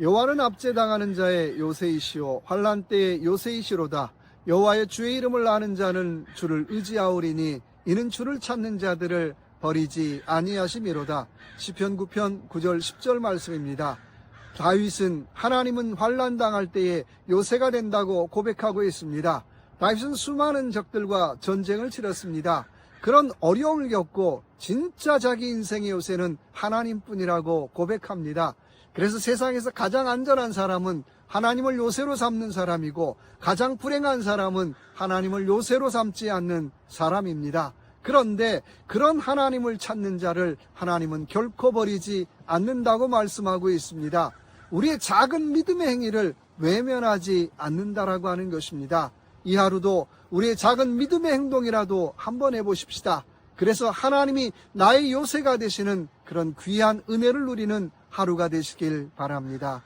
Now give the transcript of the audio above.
여호와는 압제당하는 자의 요새이시오 환란 때의 요새이시로다 여호와의 주의 이름을 아는 자는 주를 의지하오리니 이는 주를 찾는 자들을 버리지 아니하심이로다 시편 9편 9절 10절 말씀입니다. 다윗은 하나님은 환란 당할 때에 요새가 된다고 고백하고 있습니다. 다윗은 수많은 적들과 전쟁을 치렀습니다. 그런 어려움을 겪고 진짜 자기 인생의 요새는 하나님뿐이라고 고백합니다. 그래서 세상에서 가장 안전한 사람은 하나님을 요새로 삼는 사람이고 가장 불행한 사람은 하나님을 요새로 삼지 않는 사람입니다. 그런데 그런 하나님을 찾는 자를 하나님은 결코 버리지 않는다고 말씀하고 있습니다. 우리의 작은 믿음의 행위를 외면하지 않는다라고 하는 것입니다. 이 하루도 우리의 작은 믿음의 행동이라도 한번 해보십시다. 그래서 하나님이 나의 요새가 되시는 그런 귀한 은혜를 누리는 하루가 되시길 바랍니다.